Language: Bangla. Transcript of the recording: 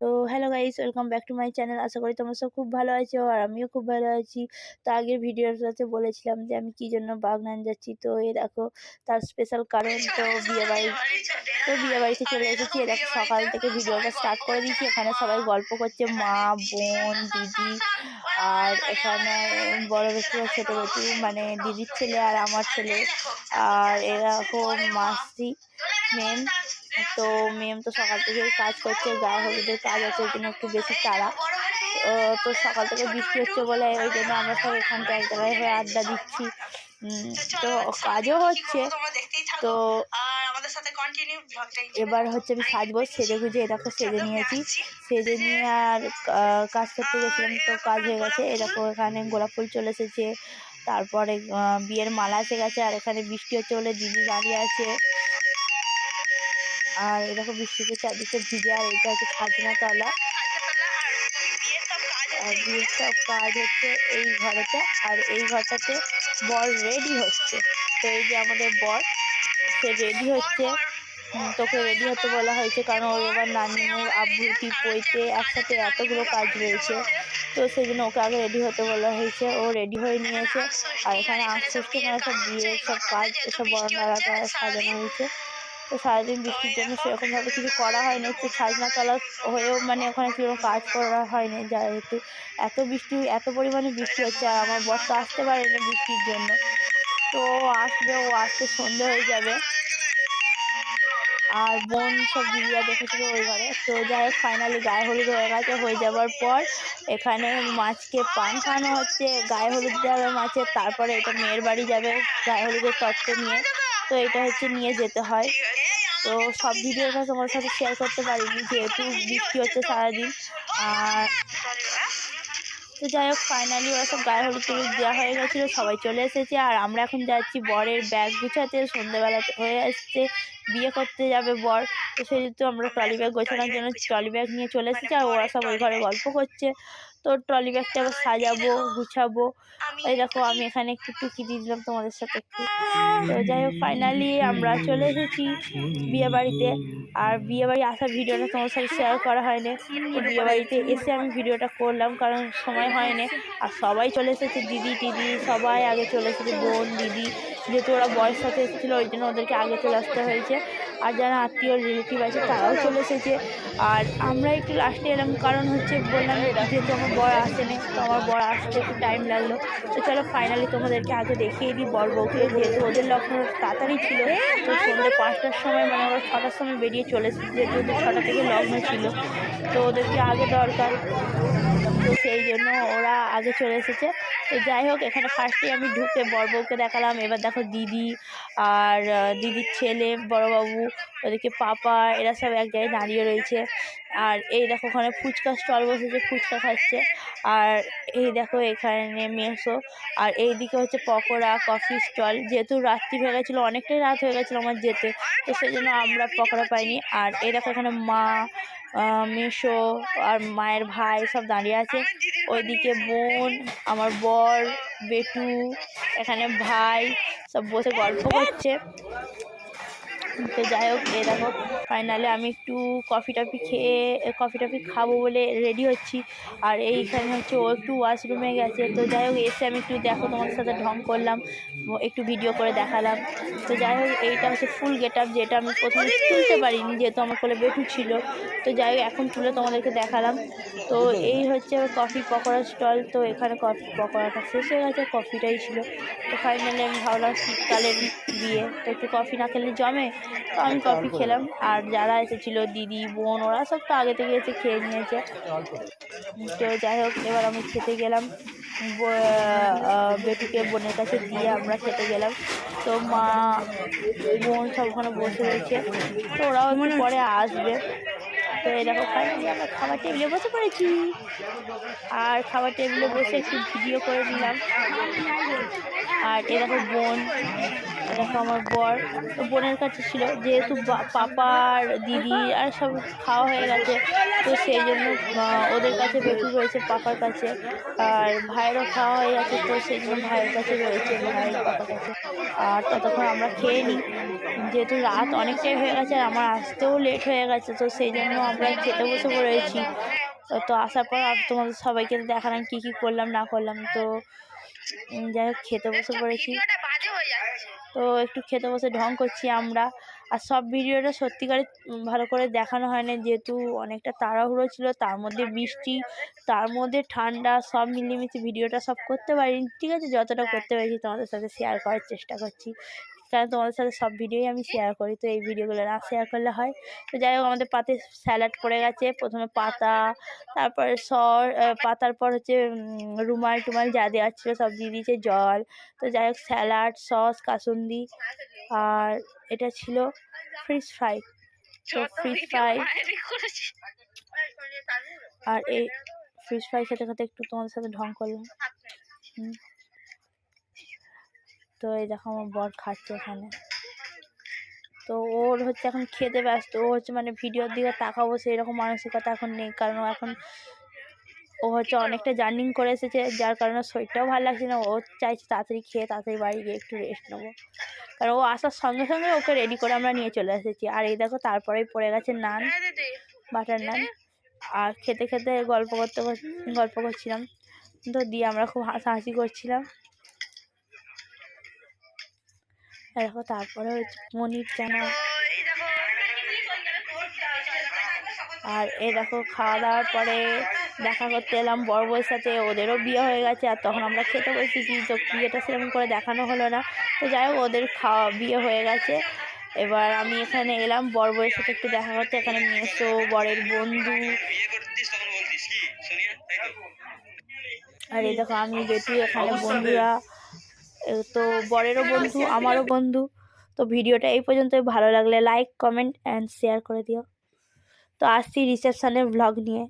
তো hello guys welcome back to my channel আশা করি তোমরা সব খুব ভালো আছো আর আমিও খুব ভালো আছি। তো আগের ভিডিওটাতে বলেছিলাম যে আমি কি জন্য বাগনান যাচ্ছি। তো এই দেখো, তার স্পেশাল কারণ তো বিয়ে বাড়ি তো বিয়ে বাড়িতে চলে এসেছি। এ সকাল থেকে ভিডিওটা স্টার্ট করে দিয়েছি। এখানে সবাই গল্প করছে, মা, বোন, দিদি আর এখানে বড় আর ছোটো বেটু মানে দিদির ছেলে আর আমার ছেলে। আর এরকম মাসি মেম তো মেম তো সকাল থেকে কাজ করছে গায়ে হলুদের কাজ আছে ওই জন্য একটু বেশি তাড়া। তো সকাল থেকে বৃষ্টি হচ্ছে বলে ওই জন্য আমরা সব এখানটা এক জায়গায় হয়ে আড্ডা দিচ্ছি। তো কাজও হচ্ছে। তো এবার হচ্ছে আমি সাজবো, সেজে গুজে এরকম সেজে নিয়েছি। সেজে নিয়ে আর কাজ করতে গেছিলাম, তো কাজ হয়ে গেছে। এরকম এখানে গোলাপ ফুল চলে এসেছে। তারপরে বিয়ের মালা এসে গেছে, আর এখানে বৃষ্টি হচ্ছে বলে দিদি দাঁড়িয়ে আছে। আর এরকম বৃষ্টিতে চারদিকে ভিজে, আর এটা হচ্ছে খাজনা তলা আর বিয়ের সব কাজ হচ্ছে এই ঘরেতে, আর এই ঘরটাতে বর রেডি হচ্ছে। তো এই যে আমাদের বর, সে রেডি হচ্ছে। তোকে রেডি হতে বলা হয়েছে, কারণ ওর এবার নানিমুর আবৃত্তি পইতে একসাথে এতগুলো কাজ রয়েছে। তো সেই জন্য ওকে আগে রেডি হতে বলা হয়েছে। ও রেডি হয়ে নিয়েছে। আর এখানে আস্তে আস্তে সব বিয়ের সব কাজ, এসব বড় নাড়াটা সাজানো হয়েছে। তো সারাদিন বৃষ্টির জন্য সেরকমভাবে কিছু করা হয়নি। একটু সাজনা তলা হয়েও মানে ওখানে কোনো কাজ করা হয়নি, যেহেতু এত বৃষ্টি, এত পরিমাণে বৃষ্টি হচ্ছে আর আমার বর তো আসতে পারেনি বৃষ্টির জন্য। তো আসবে, ও আসতে সন্ধে হয়ে যাবে। আর বোন সব দিদিরা দেখেছিল ওই ঘরে। তো যাই হোক ফাইনালি গায়ে হলুদ হয়ে গেছে। হয়ে যাওয়ার পর এখানে মাছকে পান খাওয়ানো হচ্ছে। গায়ে হলুদ যাবে মাছের তারপরে এটা মেয়ের বাড়ি যাবে গায়ে হলুদের তত্ত্ব নিয়ে। তো এটা হচ্ছে নিয়ে যেতে হয়। তো সব ভিডিওটা তোমার সাথে শেয়ার করতে পারিনি, যেহেতু বৃষ্টি হচ্ছে সারাদিন। আর তো যাই হোক ফাইনালি ওরা সব গায়ে হলুদ টলুদ দেওয়া হয়ে গেছিল, সবাই চলে এসেছে। আর আমরা এখন যাচ্ছি বরের ব্যাগ গুছাতে সন্ধ্যেবেলা হয়ে আসছে, বিয়ে করতে যাবে বর। তো সেহেতু আমরা ট্রলি ব্যাগ গোছানোর জন্য ট্রলি ব্যাগ নিয়ে চলে এসেছি, আর ওরা সব ওই ঘরে গল্প করছে। তো ট্রলি ব্যাগটা আবার সাজাবো, গুছাবো। এই দেখো, আমি এখানে একটু টুকি দিয়ে দিলাম তোমাদের সাথে একটু। তো যাই হোক ফাইনালি আমরা চলে এসেছি বিয়ে বাড়িতে আর বিয়ে বাড়ি আসার ভিডিওটা তোমার সাথে শেয়ার করা হয়নি। বিয়ে বাড়িতে এসে আমি ভিডিওটা করলাম, কারণ সময় হয়নি। আর সবাই চলে এসেছে, দিদি, টিদি, সবাই আগে চলে এসেছে, বোন, দিদি। যেহেতু ওরা বয়স সাথে এসেছিল, ওই জন্য ওদেরকে আগে চলে আসতে হয়েছে। আর যারা আত্মীয় রিলেটিভ আছে, তারাও চলে এসেছে। আর আমরা একটু লাস্টে এলাম, কারণ হচ্ছে বললাম যেহেতু আমার বর আসেনি, তো আমার বর আসতে একটু টাইম লাগল। তো চলো ফাইনালি তোমাদেরকে আগে দেখিয়ে দিই বর বউকে যেহেতু ওদের লগ্ন তাড়াতাড়ি ছিল, তো সন্ধ্যে পাঁচটার সময় মানে ওরা ছটার সময় বেরিয়ে চলে এসেছে, যেহেতু ছটা থেকে লগ্ন ছিল। তো ওদেরকে আগে দরকার। আগে চলে এসেছে। তো যাই হোক, এখানে ফার্স্টে আমি ঢুকে বড় বউকে দেখালাম। এবার দেখো দিদি আর দিদির ছেলে, বড়বাবু, ওদিকে পাপা, এরা সব এক জায়গায় দাঁড়িয়ে রয়েছে। আর এই দেখো ওখানে ফুচকা স্টল বসেছে, ফুচকা খাচ্ছে। আর এই দেখো এখানে মেসো। আর এই দিকে হচ্ছে পকোড়া কফি স্টল যেহেতু রাত্রি হয়ে গেছিল, অনেকটাই রাত হয়ে গেছিল আমার যেতে। তো সেই জন্য আমরা পকোড়া পাইনি। আর এই দেখো এখানে মা মেসো আর মায়ের ভাই সব দাঁড়িয়ে আছে। ওইদিকে বোন, আমার বর, বেটু, এখানে ভাই, সব বসে গল্প করছে। তো যাই হোক, এই দেখো ফাইনালে আমি একটু কফি টফি খেয়ে কফি টফি খাব বলে রেডি হচ্ছি। আর এইখানে হচ্ছে ও একটু ওয়াশরুমে গেছে। তো যাই হোক, এসে আমি একটু দেখো তোমাদের সাথে ঢং করলাম একটু ভিডিও করে দেখালাম। তো যাই হোক, এইটা হচ্ছে ফুল গেট আপ যেটা আমি প্রথমে তুলতে পারিনি, যেহেতু আমার কোলে বেটু ছিল। তো যাই হোক, এখন তুলে তোমাদেরকে দেখালাম। তো এই হচ্ছে কফি পকোড়া স্টল তো এখানে কফি পকোড়াটা শেষ হয়ে গেছে কফিটাই ছিল। তো ফাইনালি আমি ভাবলাম শীতকালের বিয়ে। তো একটু কফি না খেলে জমে? তো আমি কফি খেলাম। আর যারা এসেছিল, দিদি, বোন, ওরা সব তো আগে থেকে এসে খেয়ে নিয়েছে। তো যাই হোক, এবার আমি খেতে গেলাম। বেটুকে বোনের কাছে দিয়ে আমরা খেতে গেলাম। তো মা, বোন সব ওখানে বসে রয়েছে। তো ওরাও একটু পরে আসবে। তো এরকম ফাইনালি আমরা খাবার টেবিলে বসে পড়েছি। আর খাবার টেবিলে বসে একটু ভিডিও করে নিলাম। আর এ দেখো বোন। দেখো আমার বর। তো বোনের কাছে ছিল যেহেতু পাপার দিদি, আর সব খাওয়া হয়ে গেছে। তো সেই জন্য ওদের কাছে বেটু রয়েছে পাপার কাছে। আর ভাইয়েরও খাওয়া হয়ে গেছে, তো সেই জন্য ভাইয়ের কাছে রয়েছে, ভাইয়ের পাপার কাছে। আর ততক্ষণ আমরা খেয়ে নিই। যেহেতু রাত অনেকটাই হয়ে গেছে, আর আমার আসতেও লেট হয়ে গেছে, তো সেই জন্য আমরা খেতে বসে পড়েছি। তো আসার পর তোমাদের সবাইকে দেখালাম কী কী করলাম, না করলাম। তো যাই হোক খেতে বসে পড়েছি। তো একটু খেতে বসে ঢং করছি আমরা। আর সব ভিডিওটা সত্যিকারে ভালো করে দেখানো হয় না যেহেতু অনেকটা তাড়াহুড়ো ছিল তার মধ্যে বৃষ্টি তার মধ্যে ঠান্ডা সব মিলিয়ে ভিডিওটা সব করতে পারিনি। ঠিক আছে যতটা করতে পেরেছি তোমাদের সাথে শেয়ার করার চেষ্টা করছি। কারণ তোমাদের সাথে সব ভিডিওই আমি শেয়ার করি তো এই ভিডিওগুলো না শেয়ার করলে হয়। তো যাই হোক আমাদের পাতে স্যালাড পড়ে গেছে প্রথমে পাতা তারপরে সর পাতার পর হচ্ছে রুমাল টুমাল যা দেওয়ার ছিল সব দিয়ে দিয়েছে জল। তো যাই হোক স্যালাড সস কাসুন্দি আর এটা ছিল ফিশ ফ্রাই তো ফিশ ফ্রাই আর এই ফিশ ফ্রাই খেতে খেতে একটু তোমাদের সাথে ঢং করলাম। হুম। তো এই দেখো আমার বর খাচ্ছে এখানে তো ওর হচ্ছে এখন খেতে ব্যস্ত, ও হচ্ছে মানে ভিডিওর দিকে তাকাবো সেই রকম মানসিকতা এখন নেই, কারণ এখন, ও হচ্ছে অনেকটা জার্নিং করে এসেছে, যার কারণে শরীরটাও ভালো লাগছে না, ও চাইছে তাড়াতাড়ি খেয়ে, তাড়াতাড়ি বাড়ি গিয়ে একটু রেস্ট নেব। কারণ ও আসার সঙ্গে সঙ্গে ওকে রেডি করে আমরা নিয়ে চলে এসেছি। আর এই দেখো তারপরেই পড়ে গেছে নান, বাটার নান। আর খেতে খেতে গল্প করতে, গল্প করছিলাম, তো দিয়ে আমরা খুব হাসাহাসি করছিলাম আর দেখো, তারপরে হচ্ছে পনির চানা আর এই দেখো, খাওয়া দাওয়ার পরে দেখা করতে এলাম বড় বউয়ের সাথে। ওদেরও বিয়ে হয়ে গেছে, আর তখন আমরা খেতে বসেছি, তো বিয়েটা সেরকম করে দেখানো হলো না। তো যাই হোক, ওদের খাওয়া, বিয়ে হয়ে গেছে। এবার আমি এখানে এলাম বড় বউয়ের সাথে একটু দেখা করতে। এখানে মেসো, বরের বন্ধু। আর এই দেখো, আমি যেটু এখানে বন্ধুরা এ তো বরেরও বন্ধু, আমারও বন্ধু। তো ভিডিওটা এই পর্যন্ত ভালো লাগলে লাইক কমেন্ট অ্যান্ড শেয়ার করে দিও। তো আসছি রিসেপশানের ভ্লগ নিয়ে।